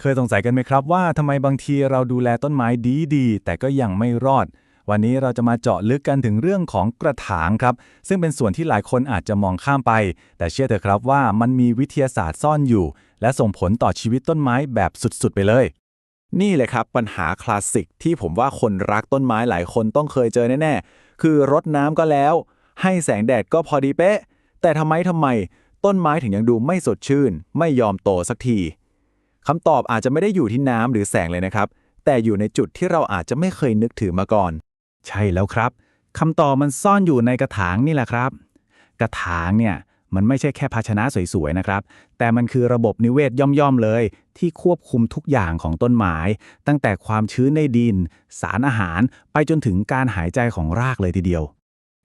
เคยสงสัยกันไหมครับว่าทำไมบางทีเราดูแลต้นไม้ดีๆ แต่ก็ยังไม่รอด วันนี้เราจะมาเจาะลึกกันถึงเรื่องของกระถางครับ ซึ่งเป็นส่วนที่หลายคนอาจจะมองข้ามไป แต่เชื่อเถอะครับว่ามันมีวิทยาศาสตร์ซ่อนอยู่ และส่งผลต่อชีวิตต้นไม้แบบสุดๆ ไปเลย นี่เลยครับปัญหาคลาสสิกที่ผมว่าคนรักต้นไม้หลายคนต้องเคยเจอแน่ๆคือรดน้ำก็แล้ว ให้แสงแดดก็พอดีเป๊ะ แต่ทำไมทำไม ต้นไม้ถึงยังดูไม่สดชื่น ไม่ยอมโตสักที คำตอบอาจจะไม่ได้อยู่ที่น้ำหรือแสงเลยนะครับ แต่อยู่ในจุดที่เราอาจจะไม่เคยนึกถึงมาก่อน ใช่แล้วครับคำตอบมันซ่อนอยู่ในกระถางนี่แหละครับ กระถางเนี่ยมันไม่ใช่แค่ภาชนะสวยๆนะครับ แต่มันคือระบบนิเวศย่อมๆเลย ที่ควบคุมทุกอย่างของต้นไม้ ตั้งแต่ความชื้นในดิน สารอาหาร ไปจนถึงการหายใจของรากเลยทีเดียว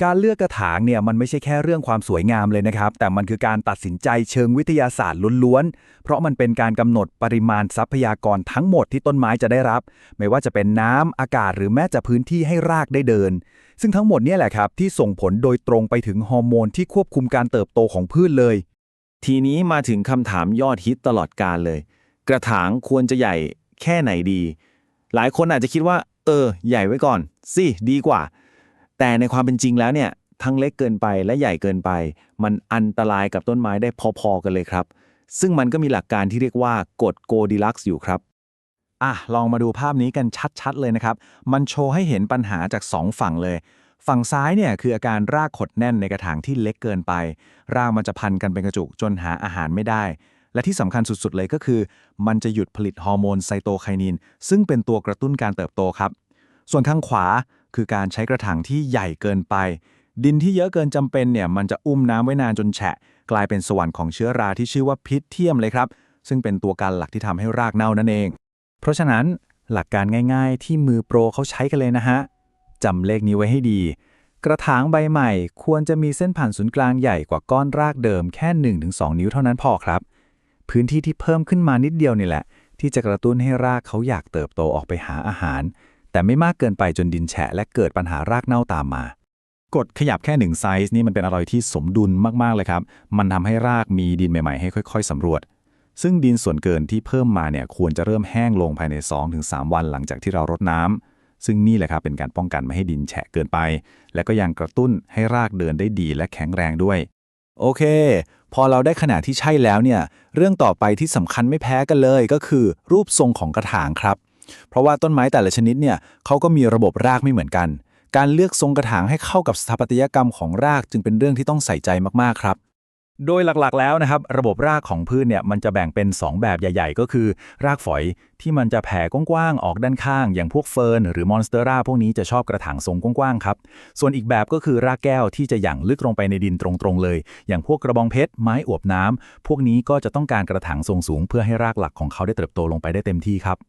การเลือกกระถางเนี่ยมันไม่ใช่แค่เรื่องความสวยงามเลยนะครับ แต่มันคือการตัดสินใจเชิงวิทยาศาสตร์ล้วนๆ เพราะมันเป็นการกำหนดปริมาณทรัพยากรทั้งหมดที่ต้นไม้จะได้รับ ไม่ว่าจะเป็นน้ำอากาศหรือแม้แต่พื้นที่ให้รากได้เดิน ซึ่งทั้งหมดเนี่ยแหละครับที่ส่งผลโดยตรงไปถึงฮอร์โมนที่ควบคุมการเติบโตของพืชเลย ทีนี้มาถึงคำถามยอดฮิตตลอดการเลย กระถางควรจะใหญ่แค่ไหนดี หลายคนอาจจะคิดว่า เออ ใหญ่ไว้ก่อนสิดีกว่า แต่ในความเป็นจริงแล้วเนี่ยทั้งเล็กเกินไปและใหญ่เกินไป มันอันตรายกับต้นไม้ได้พอๆกันเลยครับ ซึ่งมันก็มีหลักการที่เรียกว่ากฎโกดิลักซ์อยู่ครับอะลองมาดูภาพนี้กันชัดๆเลยนะครับ มันโชว์ให้เห็นปัญหาจาก 2 ฝั่งเลย ฝั่งซ้ายเนี่ยคืออาการรากขดแน่นในกระถางที่เล็กเกินไป รากมันจะพันกันเป็นกระจุกจนหาอาหารไม่ได้ และที่สำคัญสุดๆเลยก็คือ มันจะหยุดผลิตฮอร์โมนไซโตไคนิน ซึ่งเป็นตัวกระตุ้นการเติบโตครับ ส่วนข้างขวา คือการใช้กระถางที่ใหญ่เกินไป ดินที่เยอะเกินจำเป็นเนี่ยมันจะอุ้มน้ำไว้นานจนแฉะ กลายเป็นสวรรค์ของเชื้อราที่ชื่อว่าพิษเทียมเลยครับ ซึ่งเป็นตัวการหลักที่ทำให้รากเน่านั่นเอง เพราะฉะนั้นหลักการง่ายๆ ที่มือโปรเขาใช้กันเลยนะฮะจำเลขนี้ไว้ให้ดี กระถางใบใหม่ควรจะมีเส้นผ่านศูนย์กลางใหญ่กว่าก้อนรากเดิมแค่ 1-2 นิ้วเท่านั้นพอครับ พื้นที่ที่เพิ่มขึ้นมานิดเดียวนี่แหละ ที่จะกระตุ้นให้รากเขาอยากเติบโตออกไปหาอาหาร แต่ไม่มากเกินไปจนดินแฉะและเกิดปัญหารากเน่าตามมากดขยับแค่หนึ่งไซส์นี่มันเป็นอะไรที่สมดุลมากๆเลยครับ มันทำให้รากมีดินใหม่ ๆ ให้ค่อยๆสำรวจ ซึ่งดินส่วนเกินที่เพิ่มมาเนี่ยควรจะเริ่มแห้งลงภายใน 2-3 วันหลังจากที่เรารดน้ำซึ่งนี่แหละครับเป็นการป้องกันไม่ให้ดินแฉะเกินไป และก็ยังกระตุ้นให้รากเดินได้ดีและแข็งแรงด้วย โอเค พอเราได้ขนาดที่ใช่แล้วเนี่ยเรื่องต่อไปที่สำคัญไม่แพ้กันเลยก็คือ รูปทรงของกระถางครับ เพราะว่าต้นไม้แต่ละชนิดเนี่ยเขาก็มีระบบรากไม่เหมือนกัน การเลือกทรงกระถางให้เข้ากับสถาปัตยกรรมของรากจึงเป็นเรื่องที่ต้องใส่ใจมากๆครับ โดยหลักๆ แล้วนะครับ ระบบรากของพืชเนี่ยมันจะแบ่งเป็น 2 แบบใหญ่ ๆ ก็คือ รากฝอยที่มันจะแผ่กว้างๆออกด้านข้าง อย่างพวกเฟิร์นหรือมอนสเตอร่าพวกนี้จะชอบกระถางทรงกว้างๆครับ ส่วนอีกแบบก็คือรากแก้วที่จะหยั่งลึกลงไปในดินตรงๆเลย อย่างพวกกระบองเพชรไม้อวบน้ำพวกนี้ก็จะต้องการกระถางทรงสูง เพื่อให้รากหลักของเขาได้เติบโตลงไปได้เต็มที่ครับ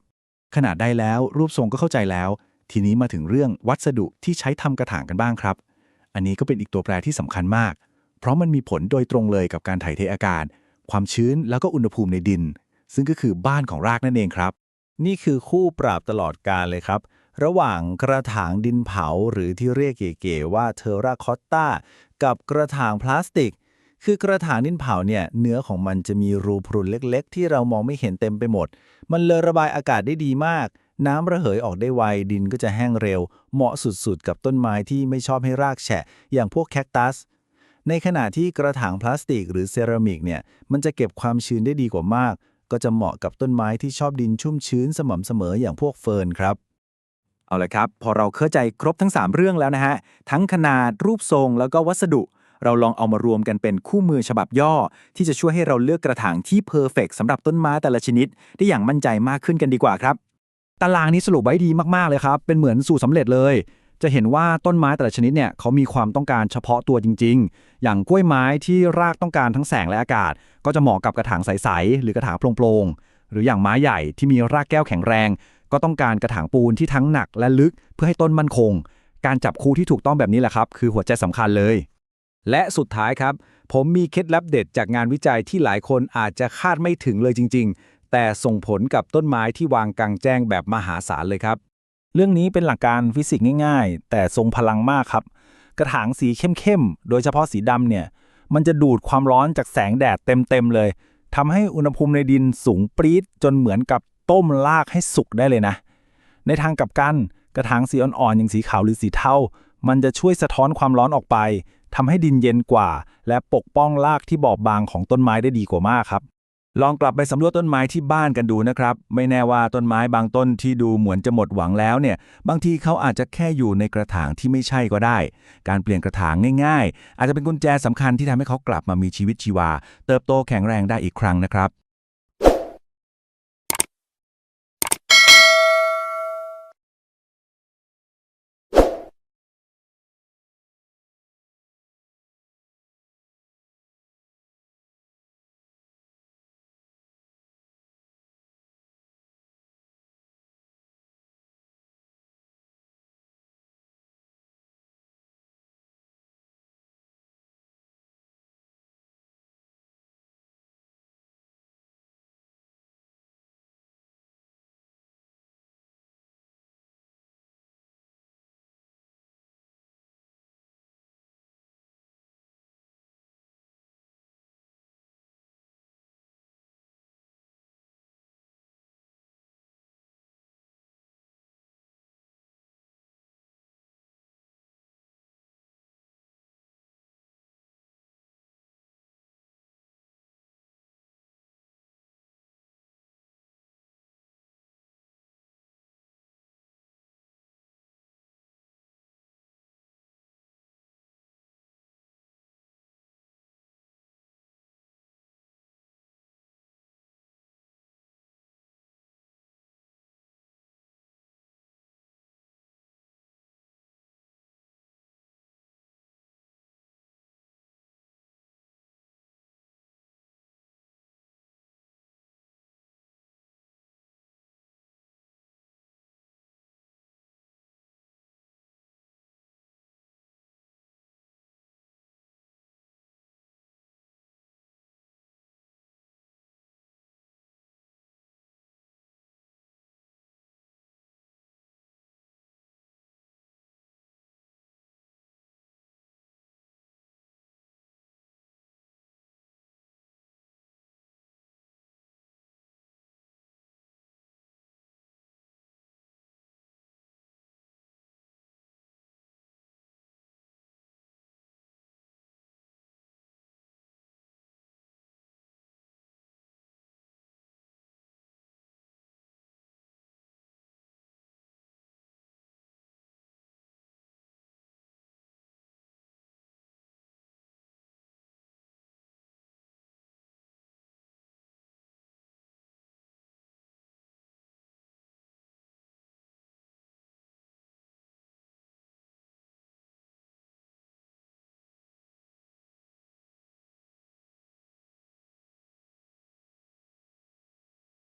ขนาดได้แล้วรูปทรงก็เข้าใจแล้ว ทีนี้มาถึงเรื่องวัสดุที่ใช้ทำกระถางกันบ้างครับ อันนี้ก็เป็นอีกตัวแปรที่สำคัญมาก เพราะมันมีผลโดยตรงเลยกับการถ่ายเทอากาศ ความชื้นแล้วก็อุณหภูมิในดิน ซึ่งก็คือบ้านของรากนั่นเองครับ นี่คือคู่ปราบตลอดกาลเลยครับ ระหว่างกระถางดินเผาหรือที่เรียกเก๋ๆว่าเทอราคอตตากับกระถางพลาสติก คือกระถางดินเผาเนี่ยเนื้อของมันจะมีรูพรุนเล็ก ๆ ที่เรามองไม่เห็นเต็มไปหมด มันเลยระบายอากาศได้ดีมาก น้ำระเหยออกได้ไวดินก็จะแห้งเร็ว เหมาะสุดๆ กับต้นไม้ที่ไม่ชอบให้รากแฉะ อย่างพวกแคคตัส ในขณะที่กระถางพลาสติกหรือเซรามิกเนี่ยมันจะเก็บความชื้นได้ดีกว่ามาก ก็จะเหมาะกับต้นไม้ที่ชอบดินชุ่มชื้นสม่ำเสมออย่างพวกเฟิร์นครับเอาละครับ พอเราเข้าใจครบทั้ง 3 เรื่องแล้วนะฮะ ทั้งขนาดรูปทรงแล้วก็วัสดุ เราลองเอามารวมกันเป็นคู่มือฉบับย่อ ที่จะช่วยให้เราเลือกกระถางที่เพอร์เฟกสำหรับต้นไม้แต่ละชนิด ได้อย่างมั่นใจมากขึ้นกันดีกว่าครับ ตารางนี้สรุปไว้ดีมากๆเลยครับ เป็นเหมือนสูตรสำเร็จเลย จะเห็นว่าต้นไม้แต่ละชนิดเนี่ยเขามีความต้องการเฉพาะตัวจริง ๆ อย่างกล้วยไม้ที่รากต้องการทั้งแสงและอากาศ ก็จะเหมาะกับกระถางใสๆหรือกระถางโปร่งๆหรืออย่างไม้ใหญ่ที่มีรากแก้วแข็งแรง ก็ต้องการกระถางปูนที่ทั้งหนักและลึกเพื่อให้ต้นมั่นคง การจับคู่ที่ถูกต้องแบบนี้แหละครับ คือหัวใจสำคัญเลย และสุดท้ายครับ ผมมีเคล็ดลับเด็ดจากงานวิจัยที่หลายคนอาจจะคาดไม่ถึงเลยจริง ๆ แต่ส่งผลกับต้นไม้ที่วางกลางแจ้งแบบมหาศาลเลยครับ เรื่องนี้เป็นหลักการฟิสิกส์ง่าย ๆ แต่ทรงพลังมากครับ กระถางสีเข้มๆ โดยเฉพาะสีดำเนี่ย มันจะดูดความร้อนจากแสงแดดเต็มๆ เลย ทำให้อุณหภูมิในดินสูงปรี๊ดจนเหมือนกับต้มรากให้สุกได้เลยนะ ในทางกลับกัน กระถางสีอ่อนๆ อย่างสีขาวหรือสีเทา มันจะช่วยสะท้อนความร้อนออกไป ทำให้ดินเย็นกว่า และปกป้องรากที่บอบบางของต้นไม้ได้ดีกว่ามากครับ ลองกลับไปสำรวจต้นไม้ที่บ้านกันดูนะครับ ไม่แน่ว่าต้นไม้บางต้นที่ดูเหมือนจะหมดหวังแล้วเนี่ย บางทีเขาอาจจะแค่อยู่ในกระถางที่ไม่ใช่ก็ได้ การเปลี่ยนกระถางง่าย ๆ อาจจะเป็นกุญแจสำคัญที่ทำให้เขากลับมามีชีวิตชีวา เติบโตแข็งแรงได้อีกครั้งนะครับ